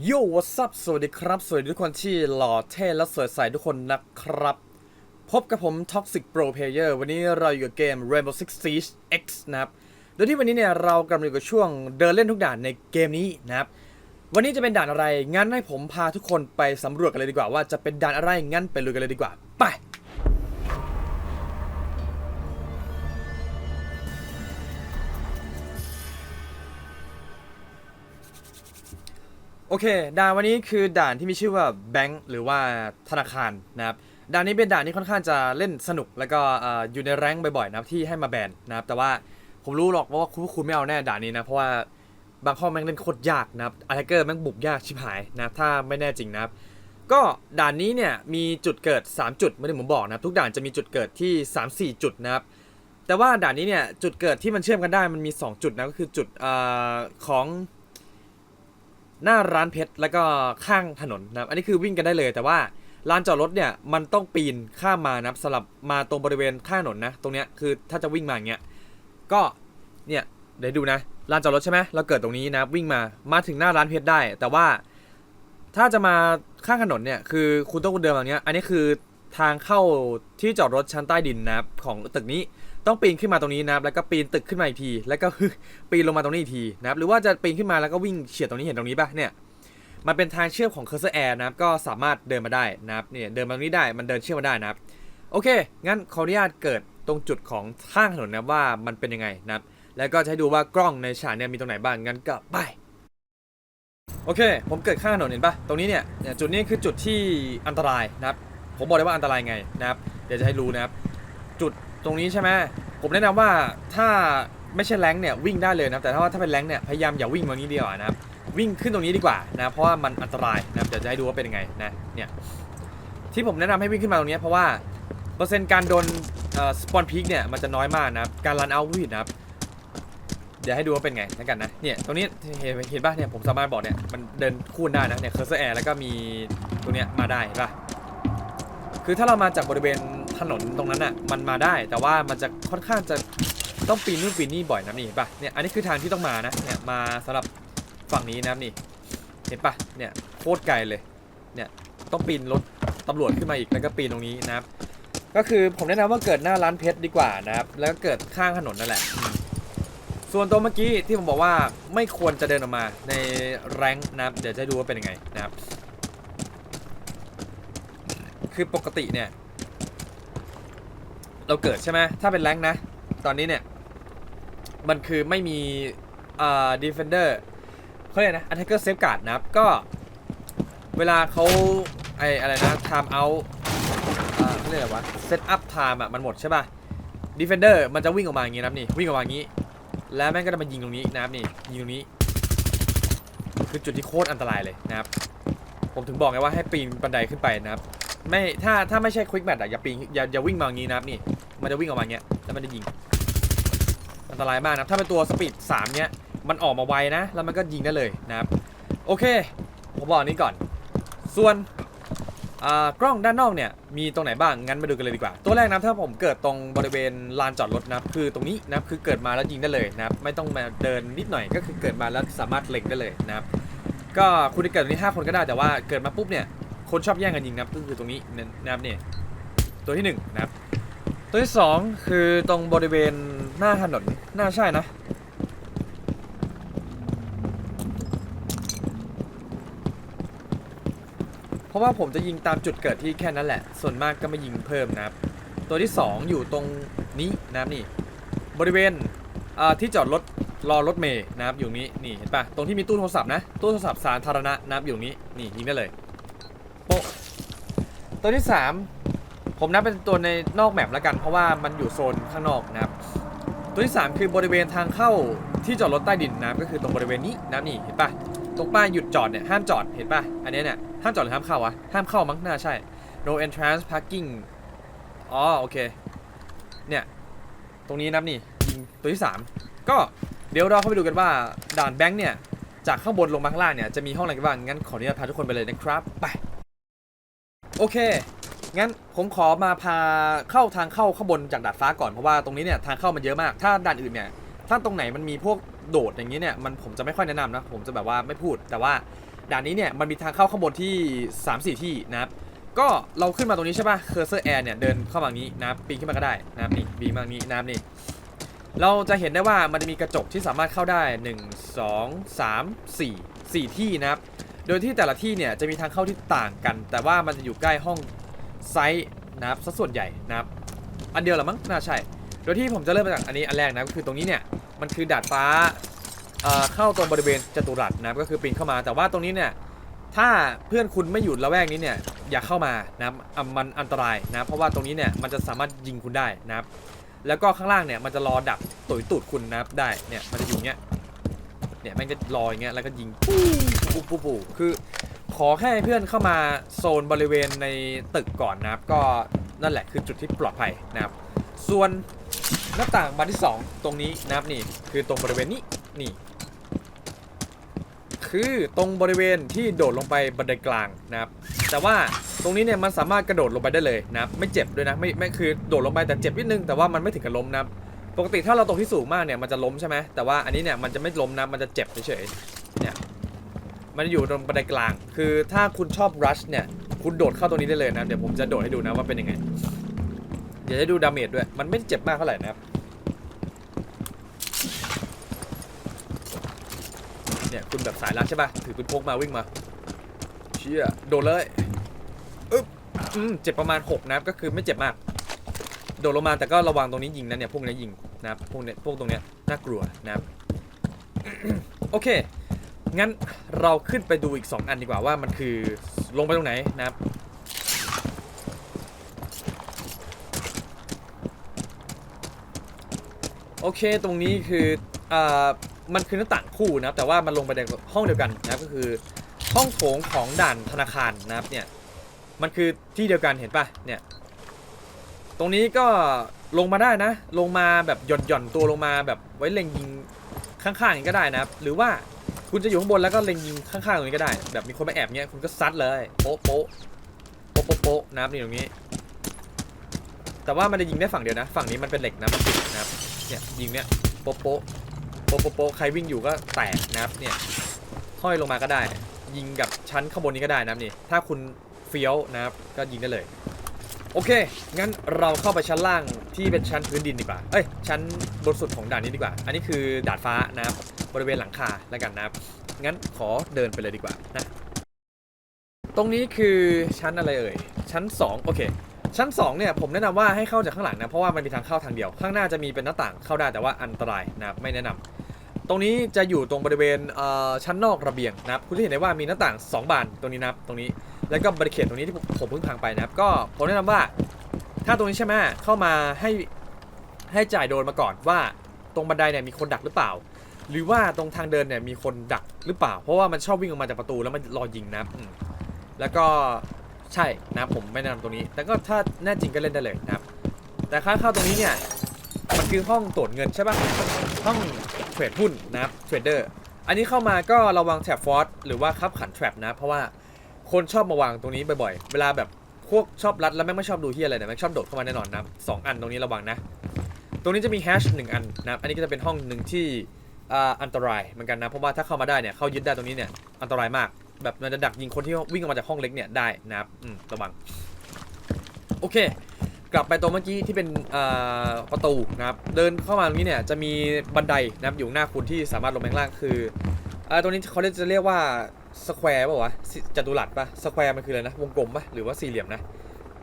โย่วัสับสวัสดีครับ สวัสดีทุกคนที่หล่อเท่และสวยใสทุกคนนะครับ พบกับผม Toxic Pro Player วันนี้เราอยู่กับเกม Rainbow Six Siege X นะครับ โดยที่วันนี้เนี่ยเรากำลังอยู่กับช่วงเดินเล่นทุกด่านในเกมนี้นะครับ วันนี้จะเป็นด่านอะไร งั้นให้ผมพาทุกคนไปสำรวจกันเลยดีกว่าว่าจะเป็นด่านอะไร งั้นไปลุยกันเลยดีกว่า ไป โอเค ด่านวันนี้คือด่านที่มีชื่อว่าแบงค์หรือว่าธนาคารนะครับ ด่านนี้เป็นด่านที่ค่อนข้างจะเล่นสนุก แล้วก็เอ่ออยู่ในแรงค์บ่อยๆนะครับที่ให้มาแบนนะครับ แต่ว่าผมรู้หรอกว่าคุณคุณไม่เอาแน่ด่านนี้นะ เพราะว่าบางข้อแม่งเล่นโคตรยากนะครับอาร์เทเกอร์แม่งบุกยากชิบหายนะครับถ้าไม่แน่จริงนะครับ ก็ด่านนี้เนี่ยมีจุดเกิด 3 จุดไม่ได้ผมบอกนะครับทุกด่านจะมีจุดเกิดที่ 3-4 จุดนะครับ แต่ว่าด่านนี้เนี่ยจุดเกิดที่มันเชื่อมกันได้มันมี 2 จุดนะก็คือจุดเออของ หน้าร้านเพชรแล้วก็ข้างถนนนะครับอันนี้คือวิ่งกันได้เลย แต่ว่าลานจอดรถเนี่ยมันต้องปีนข้ามมานะครับสลับมาตรงบริเวณข้างถนนนะ ตรงเนี้ยคือถ้าจะวิ่งมาอย่างเงี้ยก็เนี่ยเดี๋ยวดูนะลานจอดรถใช่ไหมเราเกิดตรงนี้นะวิ่งมามาถึงหน้าร้านเพชรได้ แต่ว่าถ้าจะมาข้างถนนเนี่ยคือคุณต้องเดินแบบเนี้ยอันนี้คือทางเข้าที่จอดรถชั้นใต้ดินนะครับของตึกนี้ ต้องปีนขึ้นมาตรงนี้นะครับแล้วก็ปีนตึกขึ้นมาอีกที แล้วก็ปีนลงมาตรงนี้อีกทีนะครับหรือว่าจะปีนขึ้นมาแล้วก็วิ่งเฉียดตรงนี้เห็นตรงนี้ป่ะเนี่ยมันเป็นทางเชื่อมของเคอร์เซอร์แอร์นะครับก็สามารถเดินมาได้นะครับเนี่ยเดินมาตรงนี้ได้มันเดินเชื่อมมาได้นะครับโอเค งั้นขออนุญาตเกิดตรงจุดของข้างถนนนะว่ามันเป็นยังไงนะครับแล้วก็จะให้ดูว่ากล้องในฉากเนี่ยมีตรงไหนบ้างงั้นก็ไปโอเค ผมเกิดข้างถนนเห็นปะตรงนี้เนี่ยจุดนี้คือจุดที่อันตรายนะครับผมบอกเลยว่าอันตรายไงนะครับเดี๋ยวจะให้รู้นะครับจุด ตรงนี้ใช่ไหมผมแนะนำว่าถ้าไม่ใช่แรงเนี่ยวิ่งได้เลยนะครับแต่ถ้าว่าถ้าเป็นแรงเนี่ยพยายามอย่าวิ่งมานี้เดียวานะครับวิ่งขึ้นตรงนี้ดีกว่านะเพราะว่ามันอันตรายนะครับเดี๋ยวจะให้ดูว่าเป็นยังไงนะเนี่ยที่ผมแนะนำให้วิ่งขึ้นมาตรงนี้เพราะว่าเปอร์เซ็นต์การโดนสปอนพีคเนี่ยมันจะน้อยมากนะครับการรันเอาวิ่นะครับ เดี๋ยวให้ดูว่าเป็นไงแล้วกันนะ เนี่ย ตรงนี้เห็นเห็นป่ะเนี่ย ผมสามารถบอกเนี่ย มันเดินคูนได้นะ เนี่ย เคอร์เซอร์แอร์แล้วก็มีตรงเนี้ยมาได้เห็นป่ะ คือถ้าเรามาจากบริเวณ ถนนตรงนั้นอะมันมาได้แต่ว่ามันจะค่อนข้างจะต้องปีนนู่นปีนนี่บ่อยนะนี่เห็นปะเนี่ยอันนี้คือทางที่ต้องมานะเนี่ยมาสำหรับฝั่งนี้นะนี่เห็นปะเนี่ยโคตรไกลเลยเนี่ยต้องปีนรถตำรวจขึ้นมาอีกแล้วก็ปีนตรงนี้นะครับ ก็คือผมแนะนำว่าเกิดหน้าร้านเพชรดีกว่านะครับ แล้วก็เกิดข้างถนนนั่นแหละ ส่วนตัวเมื่อกี้ที่ผมบอกว่าไม่ควรจะเดินออกมาในแรงนะครับเดี๋ยวจะดูว่าเป็นยังไงนะครับ คือปกติเนี่ย เราเกิดใช่ไหมถ้าเป็นแรงค์นะ ตอนนี้เนี่ย มันคือไม่มีอ่าดีเฟนเดอร์เขาเรียกนะอันเทเกอร์เซฟการ์ดนะครับก็เวลาเขาไออะไรนะ time out อ่าเขาเรียกอะไรวะ set up time อะมันหมดใช่ป่ะดีเฟนเดอร์มันจะวิ่งออกมาอย่างงี้นะครับนี่วิ่งออกมาอย่างงี้ แล้วแม่งก็จะมายิงตรงนี้นะครับนี่ยิงตรงนี้ คือจุดที่โคตรอันตรายเลยนะครับ ผมถึงบอกไงว่าให้ปีนบันไดขึ้นไปนะครับ ไม่ถ้าถ้าไม่ใช่ควิกแมทอะอย่าปีนอย่าอย่าวิ่งมาอย่างนี้นะครับนี่ มันจะวิ่งออกมาอย่างเงี้ยแล้วมันจะยิง อันตรายมากนะถ้าเป็นตัวสปีด3เนี้ยมันออกมาไวนะ แล้วมันก็ยิงได้เลยนะครับ โอเค ผมบอกอันนี้ก่อน ส่วนอ่ากล้องด้านนอกเนี่ยมีตรงไหนบ้างงั้นมาดูกันเลยดีกว่า ตัวแรกนะถ้าผมเกิดตรงบริเวณลานจอดรถนะคือตรงนี้นะคือเกิดมาแล้วยิงได้เลยนะครับไม่ต้องมาเดินนิดหน่อยก็คือเกิดมาแล้วสามารถเล็งได้เลยนะครับก็คุณจะเกิดตรงนี้ 5 คนก็ได้แต่ว่าเกิดมาปุ๊บเนี่ย คนชอบแย่งกันยิงนะครับก็คือตรงนี้นะครับเนี่ยตัวที่หนึ่งนะครับตัวที่สองคือตรงบริเวณหน้าถนนน่าใช่นะเพราะว่าผมจะยิงตามจุดเกิดที่แค่นั้นแหละ ส่วนมากก็ไม่ยิงเพิ่มนะครับ ตัวที่สองอยู่ตรงนี้นะครับนี่ บริเวณที่จอดรถรอรถเมย์นะครับอยู่นี้นี่เห็นปะตรงที่มีตู้โทรศัพท์นะ ตู้โทรศัพท์สาธารณะนะครับอยู่นี้นี่ยิงได้เลย โปะตัวที่สามผมนับเป็นตัวในนอกแมปแล้วกัน เพราะว่ามันอยู่โซนข้างนอกนะครับ ตัวที่สามคือบริเวณทางเข้าที่จอดรถใต้ดินนะครับก็คือตรงบริเวณนี้นะครับนี่เห็นปะตรงป้ายหยุดจอดเนี่ยห้ามจอดเห็นปะอันนี้เนี่ยห้ามจอดหรือห้ามเข้าวะห้ามเข้ามั้งน่าใช่ no entrance parking อ๋อโอเคเนี่ยตรงนี้นับนี่ยิงตัวที่สามก็เดี๋ยวเราเข้าไปดูกันว่าด่านแบงค์เนี่ยจากข้างบนลงมาข้างล่างเนี่ยจะมีห้องอะไรกันบ้างงั้นขออนุญาตพาทุกคนไปเลยนะครับไป โอเค งั้นผมขอมาพาเข้าทางเข้าข้างบนจากดาดฟ้าก่อน เพราะว่าตรงนี้เนี่ยทางเข้ามันเยอะมาก ถ้าด่านอื่นเนี่ย ถ้าตรงไหนมันมีพวกโดดอย่างนี้เนี่ย มันผมจะไม่ค่อยแนะนำนะ ผมจะแบบว่าไม่พูด แต่ว่าด่านนี้เนี่ยมันมีทางเข้าข้างบนที่ 3 4 ที่นะครับ ก็เราขึ้นมาตรงนี้ใช่ป่ะ เคอร์เซอร์แอร์เนี่ยเดินเข้ามาอย่างนี้นะครับปีนขึ้นมาก็ได้นะครับนี่ปีนมาอย่างนี้นะครับนี่ เราจะเห็นได้ว่ามันจะมีกระจกที่สามารถเข้าได้ 1 2 3 4 4 ที่นะครับ โดยที่แต่ละที่เนี่ยจะมีทางเข้าที่ต่างกัน แต่ว่ามันจะอยู่ใกล้ห้องไซส์นะครับสัดส่วนใหญ่นะครับ อันเดียวหรอมั้งน่าใช่ โดยที่ผมจะเริ่มมาจากอันนี้อันแรกนะก็คือตรงนี้เนี่ยมันคือดาดฟ้าเข้าตรงบริเวณจัตุรัสนะครับก็คือปีนเข้ามา แต่ว่าตรงนี้เนี่ยถ้าเพื่อนคุณไม่อยู่ละแวกนี้เนี่ยอย่าเข้ามานะครับอะมันอันตรายนะเพราะว่าตรงนี้เนี่ยมันจะสามารถยิงคุณได้นะครับ แล้วก็ข้างล่างเนี่ยมันจะรอดักตุยตูดคุณนะครับได้เนี่ยมันจะอยู่เงี้ย เนี่ยมันก็รอยเงี้ยแล้วก็ยิงปู้ปู้ปู้ปู้คือ ขอแค่ให้เพื่อนเข้ามาโซนบริเวณในตึกก่อนนะครับ ก็นั่นแหละคือจุดที่ปลอดภัยนะครับ ส่วนหน้าต่างบานที่ 2 ตรงนี้นะครับนี่ คือตรงบริเวณนี้นี่ คือตรงบริเวณที่โดดลงไปบันไดกลางนะครับ แต่ว่าตรงนี้เนี่ยมันสามารถกระโดดลงไปได้เลยนะครับไม่เจ็บด้วยนะไม่ไม่คือโดดลงไปแต่เจ็บนิดนึงแต่ว่ามันไม่ถึงกับล้มนะครับ ปกติถ้าเราตกที่สูงมากเนี่ยมันจะล้มใช่ไหมแต่ว่าอันนี้เนี่ยมันจะไม่ล้มนะมันจะเจ็บเฉยๆเนี่ยมันอยู่ตรงบันไดกลาง คือถ้าคุณชอบรัชเนี่ยคุณโดดเข้าตรงนี้ได้เลยนะเดี๋ยวผมจะโดดให้ดูนะว่าเป็นยังไงเดี๋ยวจะดูดาเมจด้วย มันไม่เจ็บมากเท่าไหร่นะครับเนี่ยคุณแบบสายลัดใช่ป่ะถือปืนพกมาวิ่งมาเชี่ยโดดเลยอึ๊บอืมเจ็บประมาณ 6นะก็คือไม่เจ็บมาก โดดลงมาแต่ก็ระวังตรงนี้ยิงนะเนี่ยพวกนี้ยิงนะครับพวกเนี้ยพวกตรงเนี้ยน่ากลัวนะครับโอเค งั้นเราขึ้นไปดูอีก 2 อันดีกว่าว่ามันคือลงไปตรงไหนนะครับโอเคตรงนี้คืออ่ามันคือหน้าต่างคู่นะครับแต่ว่ามันลงไปในห้องเดียวกันนะครับก็คือห้องโถงของด่านธนาคารนะครับเนี่ยมันคือที่เดียวกันเห็นปะเนี่ย รงนี้ก็ลงมาได้นะ ลงมาแบบหย่อนหย่อนตัวลงมาแบบไว้เล็งยิงข้างๆอย่างนี้ก็ได้นะครับ หรือว่าคุณจะอยู่ข้างบนแล้วก็เล็งยิงข้างๆตรงนี้ก็ได้ แบบมีคนมาแอบเงี้ยคุณก็ซัดเลยโป๊ะโป๊ะโป๊ะโป๊ะนะครับนี่ตรงนี้ แต่ว่ามันจะยิงได้ฝั่งเดียวนะ ฝั่งนี้มันเป็นเหล็กนะมันปิดนะครับเนี่ยยิงเนี่ยโป๊ะโป๊ะโป๊ะโป๊ะโป๊ะใครวิ่งอยู่ก็แตกนะครับเนี่ยห้อยลงมาก็ได้ ยิงกับชั้นข้างบนนี้ก็ได้นะครับนี่ถ้าคุณเฟี้ยวนะครับก็ยิงได้เลย โอเค งั้นเราเข้าไปชั้นล่างที่เป็นชั้นพื้นดินดีกว่า เอ้ย ชั้นบนสุดของด่านนี้ดีกว่า อันนี้คือดาดฟ้านะครับ บริเวณหลังคาแล้วกันนะครับ งั้นขอเดินไปเลยดีกว่านะ ตรงนี้คือชั้นอะไรเอ่ย ชั้น 2 โอเค ชั้น 2 เนี่ยผมแนะนำว่าให้เข้าจากข้างหลังนะ เพราะว่ามันมีทางเข้าทางเดียว ข้างหน้าจะมีเป็นหน้าต่างเข้าได้แต่ว่าอันตรายนะครับ ไม่แนะนำตรงนี้จะอยู่ตรงบริเวณชั้นนอกระเบียงนะครับ คุณจะเห็นได้ว่ามีหน้าต่าง 2 บานตรงนี้นะครับ ตรงนี้ แล้วก็บริเขตตรงนี้ที่ผมเพิ่งพังไปนะครับก็ผมแนะนำว่าถ้าตรงนี้ใช่ไหมเข้ามาให้ให้จ่ายโดนมาก่อนว่าตรงบันไดเนี่ยมีคนดักหรือเปล่า หรือว่าตรงทางเดินเนี่ยมีคนดักหรือเปล่า เพราะว่ามันชอบวิ่งออกมาจากประตูแล้วมันรอยิงนะแล้วก็ใช่นะผมไม่แนะนำตรงนี้ แต่ก็ถ้าแน่จริงก็เล่นได้เลยนะครับ แต่ค่าเข้าตรงนี้เนี่ยมันคือห้องตรวจเงินใช่ปะห้องเทรดหุ้นนะครับเทรดเดอร์อันนี้เข้ามาก็ระวังแท็บฟอร์สหรือว่าคับขันแทร็บนะเพราะว่า คนชอบมาวางตรงนี้บ่อยๆ เวลาแบบพวกชอบรัดแล้วแม่งไม่ชอบดูที่อะไรเนี่ยแม่งชอบโดดเข้ามาแน่นอนนะสองอันตรงนี้ระวังนะ ตรงนี้จะมีแฮชหนึ่งอันนะอันนี้ก็จะเป็นห้องหนึ่งที่อ่าอันตรายเหมือนกันนะเพราะว่าถ้าเข้ามาได้เนี่ยเข้ายึดได้ตรงนี้เนี่ยอันตรายมาก แบบมันจะดักยิงคนที่วิ่งออกมาจากห้องเล็กเนี่ยได้นะครับอืมระวังโอเค กลับไปตรงเมื่อกี้ที่เป็นอ่าประตูนะครับเดินเข้ามาตรงนี้เนี่ยจะมีบันไดนะครับอยู่หน้าคุณที่สามารถลงไปข้างล่างคืออ่าตรงนี้เขาเรียกจะเรียกว่า สแควร์ป่าวะสิจัตุรัสป่ะสแควร์มันคืออะไรนะ วงกลมป่ะ หรือว่าสี่เหลี่ยมนะ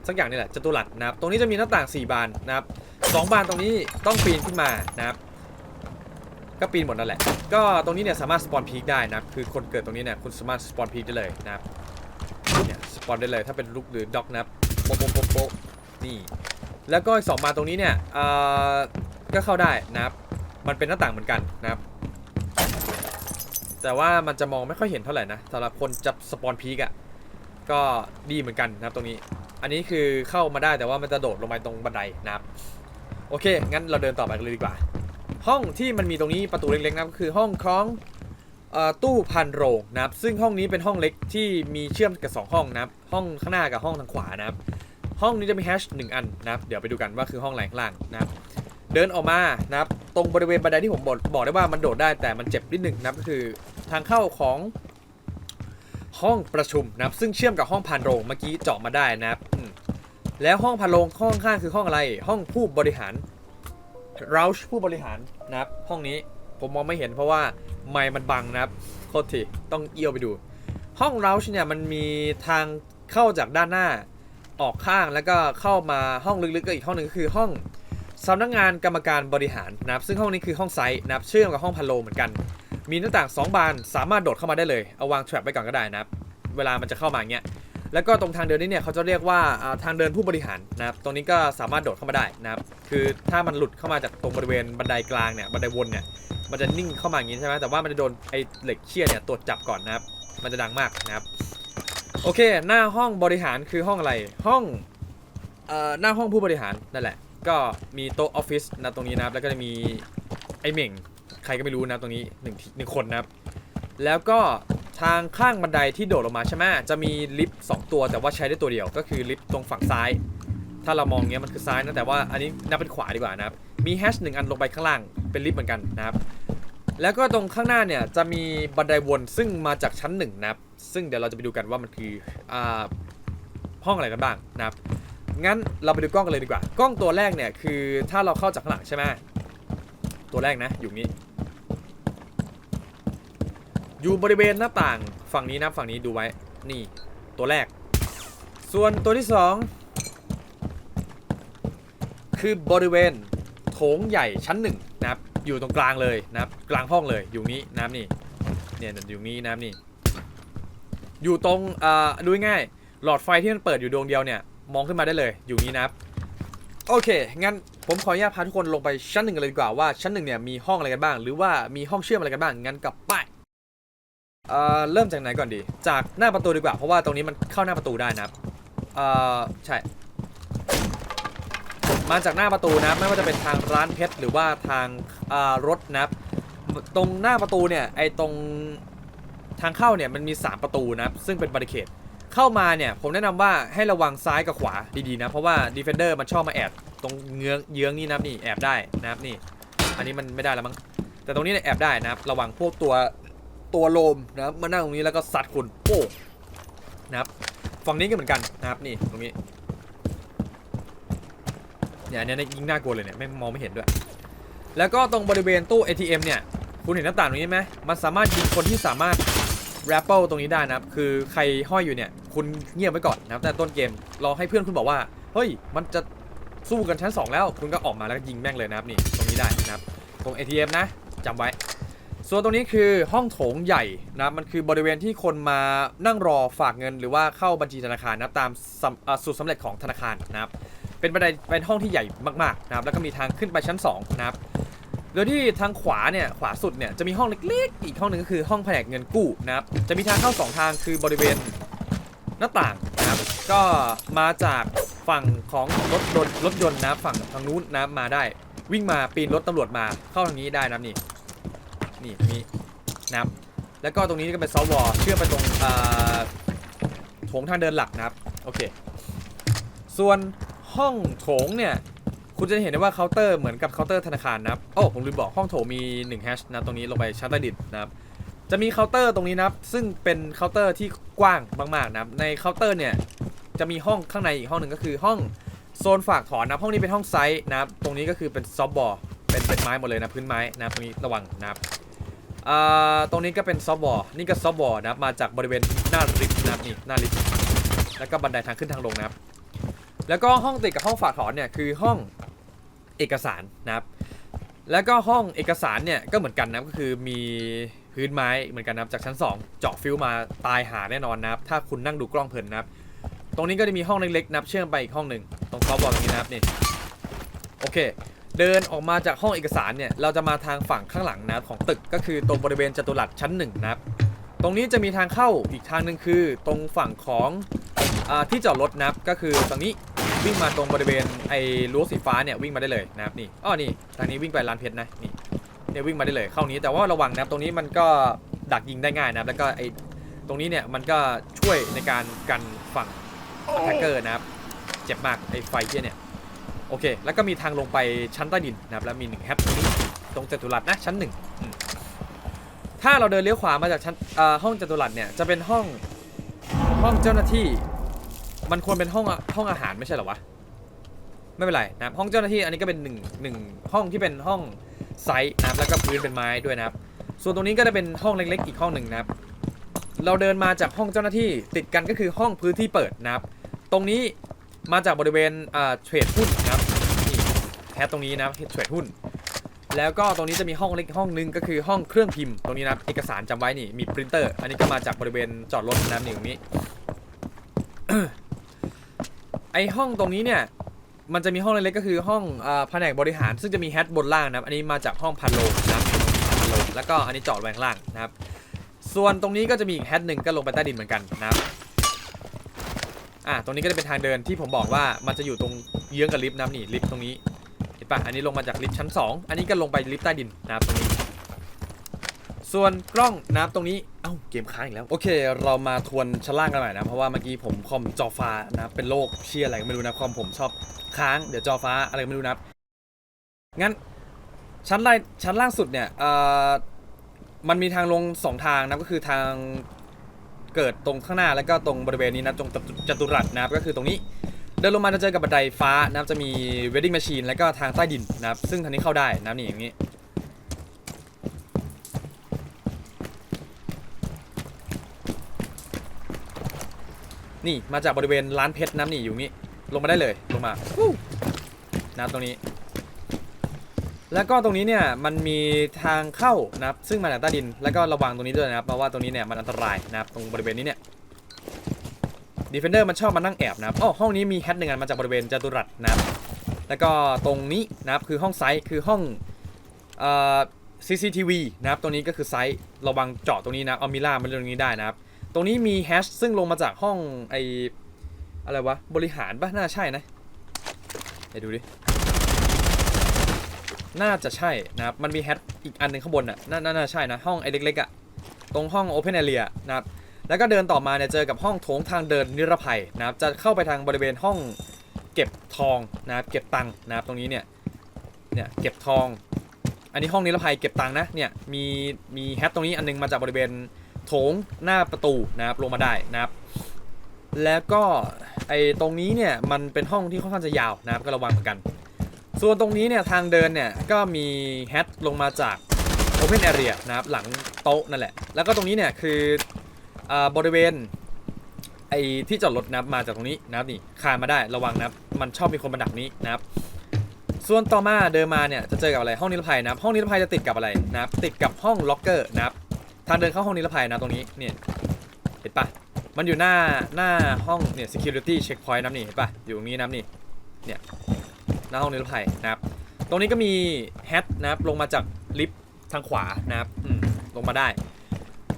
สักอย่างนี่แหละจัตุรัสนะครับ ตรงนี้จะมีหน้าต่าง 4 บานนะครับสองบานตรงนี้ต้องปีนขึ้นมานะครับ ก็ปีนหมดนั่นแหละ ก็ตรงนี้เนี่ยสามารถสปอนพีคได้นะครับ คือคนเกิดตรงนี้เนี่ยคุณสามารถสปอนพีคได้เลยนะครับ เนี่ยสปอนได้เลยถ้าเป็นลูกหรือด็อกนะครับโป๊ะโป๊ะโป๊ะโป๊ะนี่ แล้วก็สองบานตรงนี้เนี่ยเอ่อก็เข้าได้นะครับ มันเป็นหน้าต่างเหมือนกันนะครับ แต่ว่ามันจะมองไม่ค่อยเห็นเท่าไหร่นะสำหรับคนจับสปอนพีกอะ่ะก็ดีเหมือนกันนะครับตรงนี้ อันนี้คือเข้ามาได้แต่ว่ามันจะโดดลงไปตรงบันไดนะครับ โอเค งั้นเราเดินต่อไปกันเลยดีกว่า ห้องที่มันมีตรงนี้ประตูเล็กๆนะครับก็คือห้องของเอ่อตู้พันโรงนะครับ ซึ่งห้องนี้เป็นห้องเล็กที่มีเชื่อมกับสองห้องนะครับ ห้องข้างหน้ากับห้องทางขวานะครับ ห้องนี้จะมีแฮชหนึ่งอันนะครับ เดี๋ยวไปดูกันว่าคือห้องอะไรข้างล่างนะครับ เดินออกมานะครับ ตรงบริเวณบันไดที่ผมบอกบอกได้ว่ามันโดดได้แต่มันเจ็บนิดนึงนะครับก็คือทางเข้าของห้องประชุมนะครับ ซึ่งเชื่อมกับห้องพานโรงเมื่อกี้เจาะมาได้นะครับแล้วห้องพานโรงห้องข้างคือห้องอะไรห้องผู้บริหารเราชผู้บริหารนะครับ ห้องนี้ผมมองไม่เห็นเพราะว่าไมค์มันบังนะครับโทษทีต้องเอี้ยวไปดู ห้องเราชเนี่ยมันมีทางเข้าจากด้านหน้าออกข้างแล้วก็เข้ามาห้องลึกๆก็อีกห้องหนึ่งก็คือห้อง สำนักงานกรรมการบริหารนะครับซึ่งห้องนี้คือห้องไซต์นะครับเชื่อมกับห้องพันโลเหมือนกัน มีหน้าต่าง 2 บานสามารถโดดเข้ามาได้เลยเอาวางแทรปไว้ก่อนก็ได้นะครับเวลามันจะเข้ามาอย่างเงี้ยแล้วก็ตรงทางเดินนี้เนี่ยเขาจะเรียกว่าทางเดินผู้บริหารนะครับตรงนี้ก็สามารถโดดเข้ามาได้นะครับคือถ้ามันหลุดเข้ามาจากตรงบริเวณบันไดกลางเนี่ยบันไดวนเนี่ยมันจะนิ่งเข้ามาอย่างงี้ใช่ไหมแต่ว่ามันจะโดนไอ้เหล็กเชี่ยเนี่ยตรวจจับก่อนนะครับ มันจะดังมากนะครับโอเค หน้าห้องบริหารคือห้องอะไรห้องเอ่อหน้าห้องผู้บริหารนั่นแหละ ก็มีโต๊ะออฟฟิศนะตรงนี้นะครับ แล้วก็จะมีไอ้เหม่งใครก็ไม่รู้นะตรงนี้หนึ่งหนึ่งคนนะครับ แล้วก็ทางข้างบันไดที่โดดลงมาใช่ไหมจะมีลิฟต์สองตัวแต่ว่าใช้ได้ตัวเดียวก็คือลิฟต์ตรงฝั่งซ้าย ถ้าเรามองเงี้ยมันคือซ้ายนะแต่ว่าอันนี้นับเป็นขวาดีกว่านะครับ มีแฮชหนึ่งอันลงไปข้างล่างเป็นลิฟต์เหมือนกันนะครับ แล้วก็ตรงข้างหน้าเนี่ยจะมีบันไดวนซึ่งมาจากชั้นหนึ่งนะครับ ซึ่งเดี๋ยวเราจะไปดูกันว่ามันคืออาห้องอะไรกันบ้างนะครับ งั้นเราไปดูกล้องกันเลยดีกว่า กล้องตัวแรกเนี่ยคือถ้าเราเข้าจากข้างหลังใช่ไหมตัวแรกนะอยู่นี้ อยู่บริเวณหน้าต่างฝั่งนี้นะฝั่งนี้ดูไว้นี่ตัวแรก ส่วนตัวที่สองคือบริเวณโถงใหญ่ชั้นหนึ่งนะครับอยู่ตรงกลางเลยนะครับกลางห้องเลยอยู่นี้นะครับนี่เนี่ยอยู่นี้นะครับนี่อยู่ตรงอ่าดูง่ายหลอดไฟที่มันเปิดอยู่ดวงเดียวเนี่ย มองขึ้นมาได้เลย อยู่นี้นะครับ โอเค งั้นผมขออนุญาตพาทุกคนลงไปชั้นหนึ่งกันเลยดีกว่าว่าชั้นหนึ่งเนี่ยมีห้องอะไรกันบ้าง หรือว่ามีห้องเชื่อมอะไรกันบ้าง งั้นกลับไปเอ่อเริ่มจากไหนก่อนดี จากหน้าประตูดีกว่า เพราะว่าตรงนี้มันเข้าหน้าประตูได้นะครับเอ่อใช่ มาจากหน้าประตูนะ ไม่ว่าจะเป็นทางร้านเพชรหรือว่าทางอ่ารถนะครับ ตรงหน้าประตูเนี่ยไอตรงทางเข้าเนี่ยมันมี 3 ประตูนะครับซึ่งเป็นบาริเคด เข้ามาเนี่ยผมแนะนำว่าให้ระวังซ้ายกับขวาดีๆนะ เพราะว่าดีเฟนเดอร์มันชอบมาแอบตรงเงื้องเยื้องนี่นะนี่แอบได้นะครับนี่ อันนี้มันไม่ได้แล้วมั้งแต่ตรงนี้เนี่ยแอบได้นะครับระวังพวกตัวตัวโลมนะครับมานั่งตรงนี้แล้วก็ซัดคุณโป้นะครับฝั่งนี้ก็เหมือนกันนะครับนี่ตรงนี้เนี่ยอันนี้ยยิงน่ากลัวเลยเนี่ยไม่มองไม่เห็นด้วย แล้วก็ตรงบริเวณตู้ ATM เนี่ยคุณเห็นหน้าต่างตรงนี้ไหมมันสามารถยิงคนที่สามารถ r a p p l e ตรงนี้ได้นะครับ คือใครห้อยอยู่เนี่ย คุณเงียบไว้ก่อนนะครับแต่ต้นเกมรอให้เพื่อนคุณบอกว่าเฮ้ยมันจะสู้กันชั้น 2 แล้ว คุณก็ออกมาแล้วก็ยิงแม่งเลยนะครับนี่ตรงนี้ได้นะครับตรง ATM นะจำไว้ ส่วนตรงนี้คือห้องโถงใหญ่นะมันคือบริเวณที่คนมานั่งรอฝากเงิน หรือว่าเข้าบัญชีธนาคารนะตามสูตรสำเร็จของธนาคารนะครับเป็นบันไดเป็นห้องที่ใหญ่มากๆนะครับแล้วก็มีทางขึ้นไปชั้น2นะครับโดยที่ทางขวาเนี่ยขวาสุดเนี่ยจะมีห้องเล็กๆ อีกห้องหนึ่งก็คือห้องแผนกเงินกู้นะครับจะมีทางเข้า 2 ทางคือบริเวณ หน้าต่างนะครับ ก็มาจากฝั่งของรถยนต์รถยนต์นะฝั่งทางนู้นนะมาได้ วิ่งมาปีนรถตำรวจมาเข้าทางนี้ได้นะนี่นี่นี่นะครับแล้วก็ตรงนี้ก็เป็นซอฟต์วอลเชื่อมไปตรงโถงทางเดินหลักนะครับโอเค ส่วนห้องโถงเนี่ยคุณจะเห็นได้ว่าเคาน์เตอร์เหมือนกับเคาน์เตอร์ธนาคารนะครับโอ้ผมลืมบอกห้องโถงมี1แฮชนะตรงนี้ลงไปชั้นใต้ดินนะครับ จะมีเคาน์เตอร์ตรงนี้นะครับ ซึ่งเป็นเคาน์เตอร์ที่กว้างมากๆนะครับ ในเคาน์เตอร์เนี่ยจะมีห้องข้างในอีกห้องหนึ่งก็คือห้องโซนฝากถอนนะห้องนี้เป็นห้องไซส์นะครับ ตรงนี้ก็คือเป็นซอฟบอร์เป็นเป็นไม้หมดเลยนะพื้นไม้นะครับตรงนี้ระวังนะครับตรงนี้ก็เป็นซอฟบอร์นี่ก็ซอฟบอร์นะครับมาจากบริเวณหน้าลิฟต์นะครับนี่หน้าลิฟต์แล้วก็บันไดทางขึ้นทางลงนะครับ แล้วก็ห้องติดกับห้องฝากถอนเนี่ยคือห้องเอกสารนะครับ แล้วก็ห้องเอกสารเนี่ยก็เหมือนกันนะครับก็คือมี พื้นไม้เหมือนกันนะครับจากชั้น 2 เจาะฟิวมาตายหาแน่นอนนะครับถ้าคุณนั่งดูกล้องเพลินนะครับตรงนี้ก็จะมีห้องเล็กๆนับเชื่อมไปอีกห้องหนึ่งตรงซอฟต์บอร์ดตรงนี้นะครับนี่โอเค เดินออกมาจากห้องเอกสารเนี่ยเราจะมาทางฝั่งข้างหลังนะครับของตึกก็คือตรงบริเวณจัตุรัสชั้นหนึ่งนะครับตรงนี้จะมีทางเข้าอีกทางหนึ่งคือ ตรงฝั่งของอที่จอดรถนะครับก็คือตรงนี้วิ่งมาตรงบริเวณไอ้รั้วสีฟ้าเนี่ยวิ่งมาได้เลยนะครับนี่อ้อนี่ทางนี้วิ่งไปลานเพชรนะนี่ เนี่ยวิ่งมาได้เลยเข้านี้แต่ว่าระวังนะครับตรงนี้มันก็ดักยิงได้ง่ายนะครับแล้วก็ไอ้ตรงนี้เนี่ยมันก็ช่วยในการกันฝั่ง a t t a c k e r นะครับเจ็บมากไอ้ไฟเที่ยเนี่ยโอเค แล้วก็มีทางลงไปชั้นใต้ดินนะครับแล้วมีหนึ่งแฮปตรงนี้ตรงจัตุรัสนะชั้นหนึ่งถ้าเราเดินเลี้ยวขวามาจากชั้นห้องจัตุรัสเนี่ยจะเป็นห้องห้องเจ้าหน้าที่ มันควรเป็นห้องห้องอาหารไม่ใช่หรอวะไม่เป็นไรนะห้องเจ้าหน้าที่อันนี้ก็เป็นหนึ่งหนึ่งห้องที่เป็นห้อง ไซส์นะครับแล้วก็พื้นเป็นไม้ด้วยนะครับ ส่วนตรงนี้ก็จะเป็นห้องเล็กๆอีกห้องหนึ่งนะครับ เราเดินมาจากห้องเจ้าหน้าที่ติดกันก็คือห้องพื้นที่เปิดนะครับ ตรงนี้มาจากบริเวณเทรดหุ้นนะครับนี่แฮชตรงนี้นะเทรดหุ้น แล้วก็ตรงนี้จะมีห้องเล็กห้องนึงก็คือห้องเครื่องพิมพ์ตรงนี้นะเอกสารจำไว้นี่มีปรินเตอร์ อันนี้ก็มาจากบริเวณจอดรถนะครับนี่ตรงนี้ไอห้องตรงนี้เนี่ย มันจะมีห้องเล็กๆก็คือห้องแผนกบริหาร ซึ่งจะมีแฮชบนล่างนะครับ อันนี้มาจากห้องพันโลนะครับพันโลแล้วก็อันนี้จอดไว้ข้างล่างนะครับ ส่วนตรงนี้ก็จะมีอีกแฮชหนึ่งก็ลงไปใต้ดินเหมือนกันนะครับอะตรงนี้ก็จะเป็นทางเดินที่ผมบอกว่ามันจะอยู่ตรงเยื้องกับลิฟต์นะนี่ลิฟต์ตรงนี้เห็นปะอันนี้ลงมาจากลิฟต์ชั้น 2 อันนี้ก็ลงไปลิฟต์ใต้ดินนะครับตรงนี้ ส่วนกล้องนะครับตรงนี้ เอ้าเกมค้างอีกแล้ว โอเค เรามาทวนชั้นล่างกันหน่อยนะ เพราะว่าเมื่อกี้ผมคอมจอฟ้านะเป็นโรคเชียอะไรก็ไม่รู้นะคอมผมชอบค้างเดี๋ยวจอฟ้าอะไรก็ไม่รู้นะงั้นชั้นล่างชั้นล่างสุดเนี่ยเอ่อมันมีทางลงสองทางนะก็คือทางเกิดตรงข้างหน้าแล้วก็ตรงบริเวณนี้นะตรงจตุรัสนะครับก็คือตรงนี้ เดินลงมาจะเจอกับบันไดฟ้านะครับจะมี vending machine แล้วก็ทางใต้ดินนะครับซึ่งทางนี้เข้าได้นะครับนี่อย่างนี้ นี่มาจากบริเวณร้านเพชรน้ำนี่อยู่นี่ลงมาได้เลยลงมานะตรงนี้ แล้วก็ตรงนี้เนี่ยมันมีทางเข้านะครับซึ่งมาจากใต้ดินแล้วก็ระวังตรงนี้ด้วยนะครับเพราะว่าตรงนี้เนี่ยมันอันตรายนะครับตรงบริเวณนี้เนี่ยดีเฟนเดอร์มันชอบมานั่งแอบนะครับอ๋อห้องนี้มีแฮตหนึ่งอันมาจากบริเวณจตุรัสนะครับแล้วก็ตรงนี้นะครับคือห้องไซส์คือห้องเอ่อ CCTV นะครับตรงนี้ก็คือไซส์ระวังเจาะตรงนี้นะเอามิล่ามันตรงนี้ได้นะครับ ตรงนี้มีแฮชซึ่งลงมาจากห้องไออะไรวะ บริหารปะน่าใช่นะไปดูดิ น่าจะใช่นะครับ มันมีแฮชอีกอันหนึ่งข้างบนอะน่าน่าน่าใช่นะ ห้องไอเล็กๆอะ ตรงห้อง Open Area นะครับ แล้วก็เดินต่อมาเนี่ยเจอกับห้องโถงทางเดินนิรภัยนะครับ จะเข้าไปทางบริเวณห้องเก็บทองนะครับ เก็บตังค์นะครับ ตรงนี้เนี่ย เนี่ยเก็บทอง อันนี้ห้องนิรภัยเก็บตังค์นะ เนี่ยมีมีแฮชตรงนี้อันนึงมาจากบริเวณ โถงหน้าประตูนะครับลงมาได้นะครับ แล้วก็ไอตรงนี้เนี่ยมันเป็นห้องที่ค่อนข้างจะยาวนะครับก็ระวังเหมือนกัน ส่วนตรงนี้เนี่ยทางเดินเนี่ยก็มีแฮชลงมาจาก Open Area นะครับหลังโต๊ะนั่นแหละ แล้วก็ตรงนี้เนี่ยคืออาบริเวณไอ้ที่จอดรถนะครับมาจากตรงนี้นะครับนี่คานมาได้ระวังนะครับมันชอบมีคนมาดักนี้นะครับ ส่วนต่อมาเดินมาเนี่ยจะเจอกับอะไรห้องนิรภัยนะครับห้องนิรภัยจะติดกับอะไรนะครับติดกับห้องล็อกเกอร์นะครับ ทางเดินเข้าห้องนิรภัยนะตรงนี้เนี่ยเห็นปะมันอยู่หน้าหน้าห้องเนี่ย security checkpoint นะนี่เห็นปะอยู่ตรงนี้นะนี่เนี่ยหน้าห้องนิรภัยนะครับตรงนี้ก็มีแฮทนะครับลงมาจากลิฟต์ทางขวานะครับอืมลงมาได้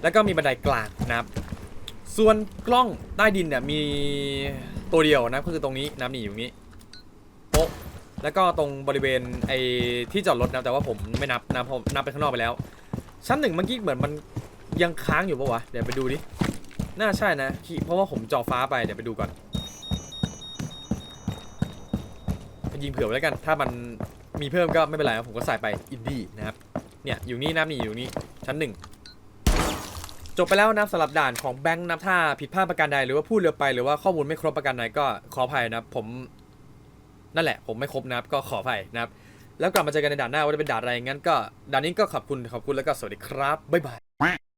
แล้วก็มีบันไดกลางนะครับ ส่วนกล้องใต้ดินเนี่ยมีตัวเดียวนะก็คือตรงนี้นะครับนี่อยู่ตรงนี้โป๊ะแล้วก็ตรงบริเวณไอ้ที่จอดรถนะแต่ว่าผมไม่นับนะผมนับไปข้างนอกไปแล้ว ชั้นหนึ่งเมื่อกี้เหมือนมัน ยังค้างอยู่ปะวะ เดี๋ยวไปดูดิ น่าใช่นะ เพราะว่าผมจอฟ้าไป เดี๋ยวไปดูก่อน ยิงเผื่อไว้แล้วกัน ถ้ามันมีเพิ่มก็ไม่เป็นไรผมก็ใส่ไปอินดี้นะครับ เนี่ยอยู่นี่นะนี่อยู่นี่ชั้นหนึ่งจบไปแล้วนะสำหรับด่านของแบงค์นะถ้าผิดพลาดประการใดหรือว่าพูดเร็วไปหรือว่าข้อมูลไม่ครบประการใดก็ขออภัยนะครับผมนั่นแหละ ผมไม่ครบนะครับก็ขออภัยนะครับ แล้วกลับมาเจอกันในด่านหน้าว่าจะเป็นด่านอะไรงั้นก็ด่านนี้ก็ขอบคุณขอบคุณแล้วก็สวัสดีครับบ๊ายบาย